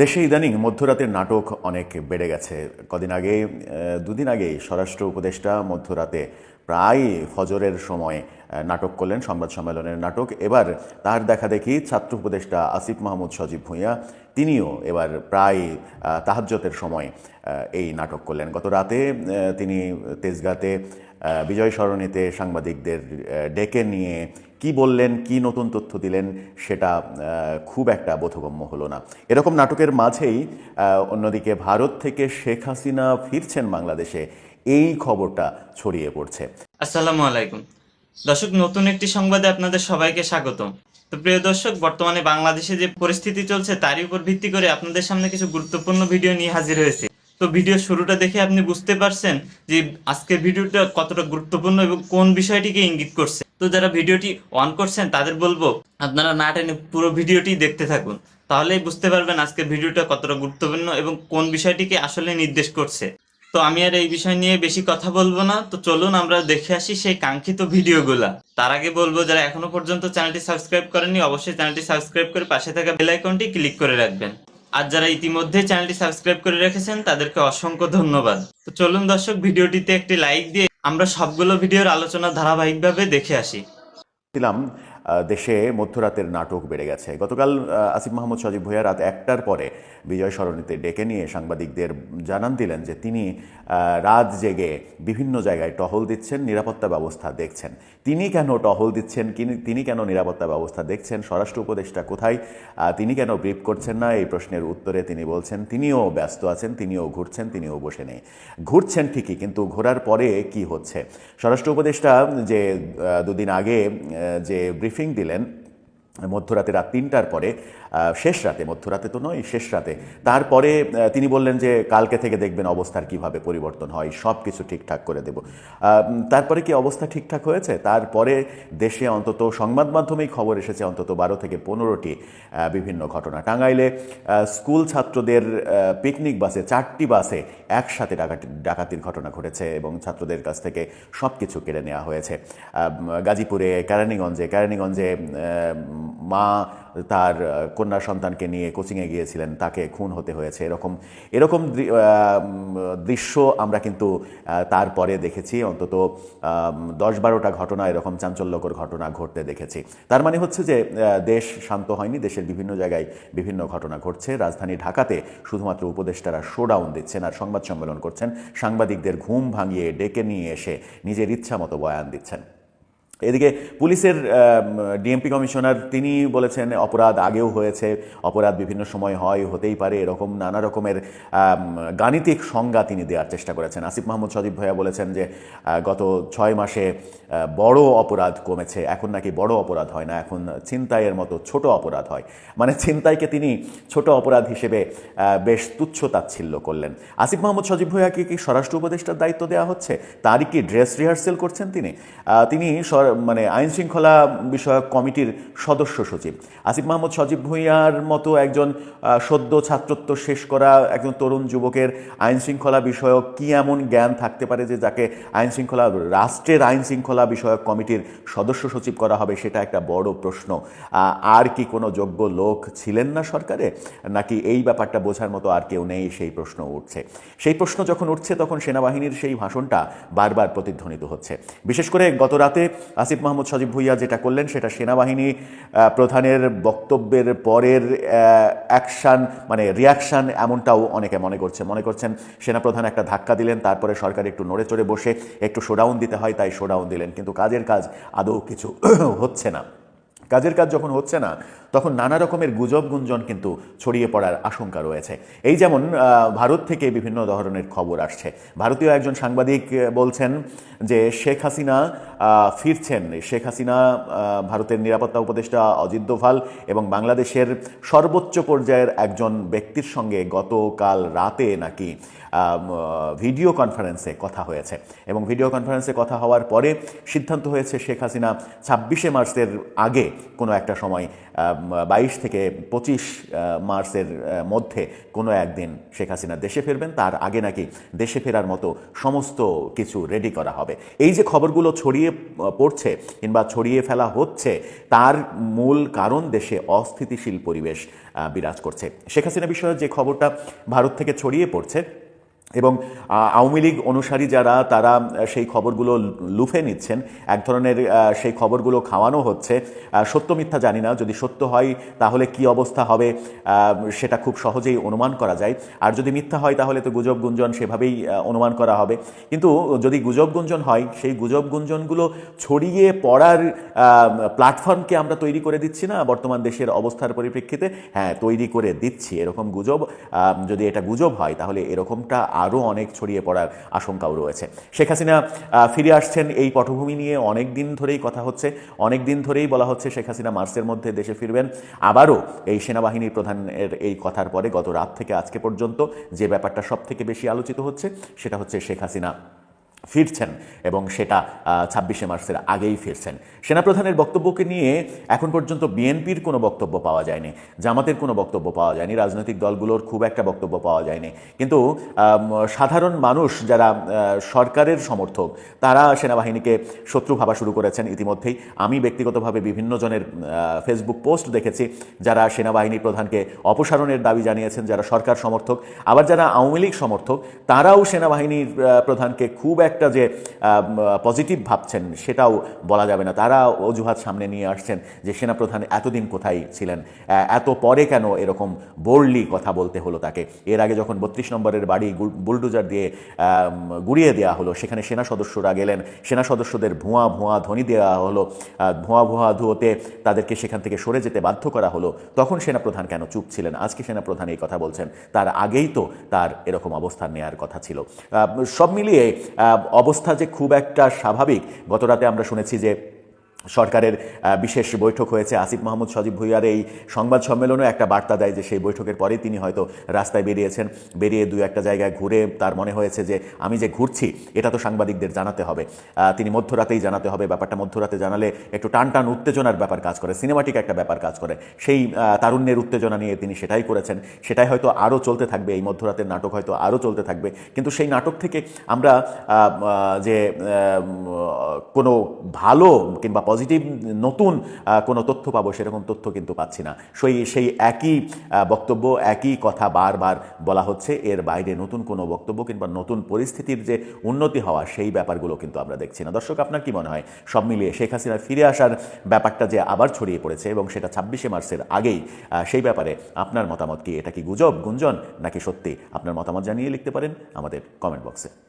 দেশে ইদানিং মধ্যরাতের নাটক অনেক বেড়ে গেছে। কদিন আগে দুদিন আগেই স্বরাষ্ট্র উপদেষ্টা মধ্যরাতে প্রায় ফজরের সময় নাটক করলেন সংবাদ সম্মেলনের নাটক। এবার তার দেখা দেখি ছাত্র উপদেষ্টা আসিফ মাহমুদ সজীব ভূঁইয়া তিনিও এবার প্রায় আহ, তাহাজ্জতের সময় এই নাটক করলেন। গত রাতে তিনি তেজগাতে বিজয় সরণিতে সাংবাদিকদের ডেকে নিয়ে কি বললেন, কি নতুন তথ্য দিলেন, সেটা খুব একটা বোধগম্য হলো না। এরকম নাটকের মাঝেই অন্যদিকে ভারত থেকে শেখ হাসিনা ফিরছেন বাংলাদেশে, এই খবরটা ছড়িয়ে পড়ছে। আসসালামু আলাইকুম। দর্শক, নতুন একটি সংবাদে আপনাদের সবাইকে স্বাগতম। তো প্রিয় দর্শক, বর্তমানে বাংলাদেশে যে পরিস্থিতি চলছে, তারই উপর ভিত্তি করে আপনাদের সামনে কিছু গুরুত্বপূর্ণ ভিডিও নিয়ে হাজির হয়েছে। তো ভিডিও শুরুটা দেখে আপনি বুঝতে পারছেন যে আজকের ভিডিওটা কতটা গুরুত্বপূর্ণ এবং কোন বিষয়টিকে ইঙ্গিত করছে। তো যারা ভিডিওটি অন করছেন, তাদের বলব, আপনারা না টেনে পুরো ভিডিওটি দেখতে থাকুন। তাহলেই বুঝতে পারবেন আজকের ভিডিওটা কতটা গুরুত্বপূর্ণ এবং কোন বিষয়টিকে আসলে নির্দেশ করছে। তো আমি আর এই বিষয় নিয়ে বেশি কথা বলব না। তো চলুন আমরা দেখে আসি সেই কাঙ্ক্ষিত ভিডিওগুলা। তার আগে বলব, যারা এখনও পর্যন্ত চ্যানেলটি সাবস্ক্রাইব করেননি, অবশ্যই চ্যানেলটি সাবস্ক্রাইব করে পাশে থাকা বেল আইকনটি ক্লিক করে রাখবেন। আর যারা ইতিমধ্যে চ্যানেলটি সাবস্ক্রাইব করে রেখেছেন, তাদেরকে অসংখ্য ধন্যবাদ। তো চলুন দর্শক, ভিডিওটিতে একটি লাইক দিয়ে আমরা সবগুলো ভিডিওর আলোচনা ধারাবাহিকভাবে দেখে আসি। ছিলাম দেশে মধ্যরাতের নাটক বেড়ে গেছে। গতকাল আসিফ মাহমুদ, সজীব ভূঁইয়া রাত একটার পরে বিজয় সরণিতে ডেকে নিয়ে সাংবাদিকদের জানান দিলেন যে তিনি রাত জেগে বিভিন্ন জায়গায় টহল দিচ্ছেন, নিরাপত্তা ব্যবস্থা দেখছেন। তিনি কেন টহল দিচ্ছেন? তিনি কেন নিরাপত্তা ব্যবস্থা দেখছেন? স্বরাষ্ট্র উপদেষ্টা কোথায়? তিনি কেন ব্রিফ করছেন না? এই প্রশ্নের উত্তরে তিনি বলছেন, তিনিও ব্যস্ত আছেন, তিনিও ঘুরছেন, তিনিও বসে নেই। ঘুরছেন ঠিকই, কিন্তু ঘোরার পরে কি হচ্ছে? স্বরাষ্ট্র উপদেষ্টা যে দুদিন আগে যে ব্রিফিং দিলেন মধ্যরাতে রাত তিনটার পরে শেষ রাতে মধ্যরাতে তো নয় শেষ রাতে। তারপরে তিনি বললেন যে কালকে থেকে দেখবেন অবস্থার কীভাবে পরিবর্তন হয় সব কিছু ঠিকঠাক করে দেব। তারপরে কি অবস্থা ঠিকঠাক হয়েছে? তারপরে দেশে অন্তত সংবাদ মাধ্যমেই খবর এসেছে অন্তত বারো থেকে পনেরোটি বিভিন্ন ঘটনা। টাঙ্গাইলে স্কুল ছাত্রদের পিকনিক বাসে চারটি বাসে একসাথে ডাকাতি ডাকাতির ঘটনা ঘটেছে এবং ছাত্রদের কাছ থেকে সব কিছু কেড়ে নেওয়া হয়েছে। গাজীপুরে কেরানীগঞ্জে আহ, মা তার কন্যা সন্তানকে নিয়ে কোচিংয়ে গিয়েছিলেন, তাকে খুন হতে হয়েছে, এরকম এরকম দৃশ্য আমরা কিন্তু তারপরে দেখেছি, অন্তত দশ বারোটা ঘটনা, এরকম চাঞ্চল্যকর ঘটনা ঘটতে দেখেছি। তার মানে হচ্ছে যে দেশ শান্ত হয়নি, দেশের বিভিন্ন জায়গায় বিভিন্ন ঘটনা ঘটছে, রাজধানী ঢাকাতে শুধুমাত্র উপদেষ্টারা শোডাউন দিচ্ছেন আর সংবাদ সম্মেলন করছেন, সাংবাদিকদের ঘুম ভাঙিয়ে ডেকে নিয়ে এসে নিজের ইচ্ছা মতো বয়ান দিচ্ছেন। এদিকে পুলিশের ডিএমপি কমিশনার তিনি বলেছেন, অপরাধ আগেও হয়েছে, অপরাধ বিভিন্ন সময় হয়, হতেই পারে, এরকম নানা রকমের গাণিতিক সংজ্ঞা তিনি দেওয়ার চেষ্টা করেছেন। আসিফ মাহমুদ সজীব ভাইয়া বলেছেন যে গত ছয় মাসে বড় অপরাধ কমেছে, এখন নাকি বড় অপরাধ হয় না, এখন ছিনতাইয়ের মতো ছোট অপরাধ হয়। মানে ছিনতাইকে তিনি ছোট অপরাধ হিসেবে বেশ তুচ্ছ তাচ্ছিল্য করলেন। আসিফ মাহমুদ সজীব ভুইয়াকে কি স্বরাষ্ট্র উপদেষ্টার দায়িত্ব দেওয়া হচ্ছে? তারই কি ড্রেস রিহার্সেল করছেন তিনি? তিনি স্বর- মানে আইন শৃঙ্খলা বিষয়ক কমিটির সদস্য সচিব। আসিফ মাহমুদ সজীব ভুইয়ার মতো একজন সদ্য ছাত্রত্ব শেষ করা একজন তরুণ যুবকের আইন শৃঙ্খলা বিষয়ক কি এমন জ্ঞান থাকতে পারে যে যাকে আইন শৃঙ্খলা রাষ্ট্রের আইন শৃঙ্খলা বিষয়ক কমিটির সদস্য সচিব করা হবে সেটা একটা বড় প্রশ্ন। আর কি কোনো যোগ্য লোক ছিলেন না সরকারে? নাকি এই ব্যাপারটা বোঝার মতো আর কেউ নেই সেই প্রশ্ন উঠছে। সেই প্রশ্ন যখন উঠছে তখন সেনাবাহিনীর সেই ভাষণটা বারবার প্রতিধ্বনিত হচ্ছে। বিশেষ করে গত রাতে আসিফ মাহমুদ সজীব ভুইয়া যেটা করলেন, সেটা সেনাবাহিনী প্রধানের বক্তব্যের পরের অ্যাকশান মানে রিয়াকশান এমনটাও অনেকে মনে করছে। মনে করছেন সেনাপ্রধান একটা ধাক্কা দিলেন, তারপরে সরকার একটু নড়ে চড়ে বসে একটু শোডাউন দিতে হয়, তাই শোডাউন দিলেন। কিন্তু কাজের কাজ আদৌ কিছু হচ্ছে না। কাজের কাজ যখন হচ্ছে না তখন নানা রকমের গুজব গুঞ্জন কিন্তু ছড়িয়ে পড়ার আশঙ্কা রয়েছে। এই যেমন ভারত থেকে বিভিন্ন ধরনের খবর আসছে। ভারতীয় একজন সাংবাদিক বলছেন যে শেখ হাসিনা ফিরছেন। শেখ হাসিনা ভারতের নিরাপত্তা উপদেষ্টা অজিত দোভাল এবং বাংলাদেশের সর্বোচ্চ পর্যায়ের একজন ব্যক্তির সঙ্গে গতকাল রাতে নাকি ভিডিও কনফারেন্সে কথা হয়েছে। এবং ভিডিও কনফারেন্সে কথা হওয়ার পরে সিদ্ধান্ত হয়েছে শেখ হাসিনা ছাব্বিশে মার্চের আগে কোনো একটা সময় বাইশ থেকে পঁচিশ মার্চের মধ্যে কোনো একদিন শেখ হাসিনা দেশে ফিরবেন। তার আগে নাকি দেশে ফেরার মতো সমস্ত কিছু রেডি করা হবে। এই যে খবরগুলো ছড়িয়ে পড়ছে কিংবা ছড়িয়ে ফেলা হচ্ছে, তার মূল কারণ দেশে অস্থিতিশীল পরিবেশ বিরাজ করছে। শেখ হাসিনা বিষয়ে যে খবরটা ভারত থেকে ছড়িয়ে পড়ছে এবং আওয়ামী লীগ অনুসারী যারা, তারা সেই খবরগুলো লুফে নিচ্ছেন। এক ধরনের সেই খবরগুলো খাওয়ানো হচ্ছে। সত্য মিথ্যা জানি না। যদি সত্য হয়, তাহলে কি অবস্থা হবে? সেটা খুব সহজেই অনুমান করা যায়। আর যদি মিথ্যা হয়, তাহলে তো গুজব গুঞ্জন সেভাবেই অনুমান করা হবে। কিন্তু যদি গুজব গুঞ্জন হয়, সেই গুজব গুঞ্জনগুলো ছড়িয়ে পড়ার প্ল্যাটফর্মকে আমরা তৈরি করে দিচ্ছি না? বর্তমান দেশের অবস্থার পরিপ্রেক্ষিতে? হ্যাঁ তৈরি করে দিচ্ছি। এরকম গুজব যদি এটা গুজব হয়, তাহলে এরকমটা আরও অনেক ছড়িয়ে পড়ার আশঙ্কাও রয়েছে। শেখ হাসিনা ফিরে আসছেন এই পটভূমি নিয়ে অনেক দিন ধরেই কথা হচ্ছে। অনেক দিন ধরেই বলা হচ্ছে শেখ হাসিনা মার্চের মধ্যে দেশে ফিরবেন। আবারও এই সেনাবাহিনীর প্রধানের এই কথার পরে গত রাত থেকে আজকে পর্যন্ত যে ব্যাপারটা সব থেকে বেশি আলোচিত হচ্ছে, সেটা হচ্ছে শেখ হাসিনা। ফিরছেন এবং সেটা ছাব্বিশে মার্চের আগেই ফিরছেন। সেনাপ্রধানের বক্তব্যকে নিয়ে এখন পর্যন্ত বিএনপির কোনো বক্তব্য পাওয়া যায়নি, জামাতের কোনো বক্তব্য পাওয়া যায়নি, রাজনৈতিক দলগুলোর খুব একটা বক্তব্য পাওয়া যায়নি। কিন্তু সাধারণ মানুষ যারা সরকারের সমর্থক, তারা সেনাবাহিনীকে শত্রু ভাবা শুরু করেছেন ইতিমধ্যেই। আমি ব্যক্তিগতভাবে বিভিন্ন জনের ফেসবুক পোস্ট দেখেছি, যারা সেনাবাহিনী প্রধানকে অপসারণের দাবি জানিয়েছেন, যারা সরকার সমর্থক। আবার যারা আওয়ামী লীগ সমর্থক, তারাও সেনাবাহিনীর প্রধানকে খুব একটা যে পজিটিভ ভাবছেন সেটাও বলা যাবে না। তারা অজুহাত সামনে নিয়ে আসছেন যে, সেনাপ্রধান এতদিন কোথায় ছিলেন? এত পরে কেন এরকম বোল্ডলি কথা বলতে হলো তাকে? এর আগে যখন বত্রিশ নম্বরের বাড়ি বুলডোজার দিয়ে গুড়িয়ে দেওয়া হলো, সেখানে সেনা সদস্যরা গেলেন। সেনা সদস্যদের ভুয়া ভুয়া ধ্বনি দেওয়া হলো। ভুয়া ভুয়া ধুয়োতে তাদেরকে সেখান থেকে সরে যেতে বাধ্য করা হলো। তখন সেনাপ্রধান কেন চুপ ছিলেন? আজকে সেনাপ্রধান এই কথা বলছেন। তার আগেই তো তার এরকম অবস্থান নেওয়ার কথা ছিল। সব মিলিয়ে অবস্থা যে খুব একটা স্বাভাবিক গতরাতে আমরা শুনেছি যে সরকারের বিশেষ বৈঠক হয়েছে। আসিফ মাহমুদ সজীব ভুইয়ার এই সংবাদ সম্মেলনেও একটা বার্তা দেয় যে, সেই বৈঠকের পরেই তিনি হয়তো রাস্তায় বেরিয়েছেন। বেরিয়ে দু একটা জায়গায় ঘুরে তার মনে হয়েছে যে, আমি যে ঘুরছি, এটা তো সাংবাদিকদের জানাতে হবে। তিনি মধ্যরাতেই জানাতে হবে, ব্যাপারটা মধ্যরাতে জানালে একটু টান টান উত্তেজনার ব্যাপার কাজ করে, সিনেমাটিক একটা ব্যাপার কাজ করে। সেই তারুণ্যের উত্তেজনা নিয়ে তিনি সেটাই করেছেন। সেটাই হয়তো আরও চলতে থাকবে, এই মধ্যরাতের নাটক হয়তো আরও চলতে থাকবে। কিন্তু সেই নাটক থেকে আমরা যে কোনো ভালো কিংবা পজিটিভ, নতুন কোনো তথ্য পাবো, সেরকম তথ্য কিন্তু পাচ্ছি না। সেই সেই একই বক্তব্য, একই কথা বারবার বলা হচ্ছে। এর বাইরে নতুন কোনো বক্তব্য কিংবা নতুন পরিস্থিতির যে উন্নতি হওয়া, সেই ব্যাপারগুলো কিন্তু আমরা দেখছি না। দর্শক, আপনার কি মনে হয়? সব মিলিয়ে শেখ হাসিনা ফিরে আসার ব্যাপারটা যে আবার ছড়িয়ে পড়েছে এবং সেটা ছাব্বিশে মার্চের আগেই সেই ব্যাপারে আপনার মতামত কি? এটা কি গুজব, গুঞ্জন, নাকি সত্যি? আপনার মতামত জানিয়ে লিখতে পারেন আমাদের কমেন্ট বক্সে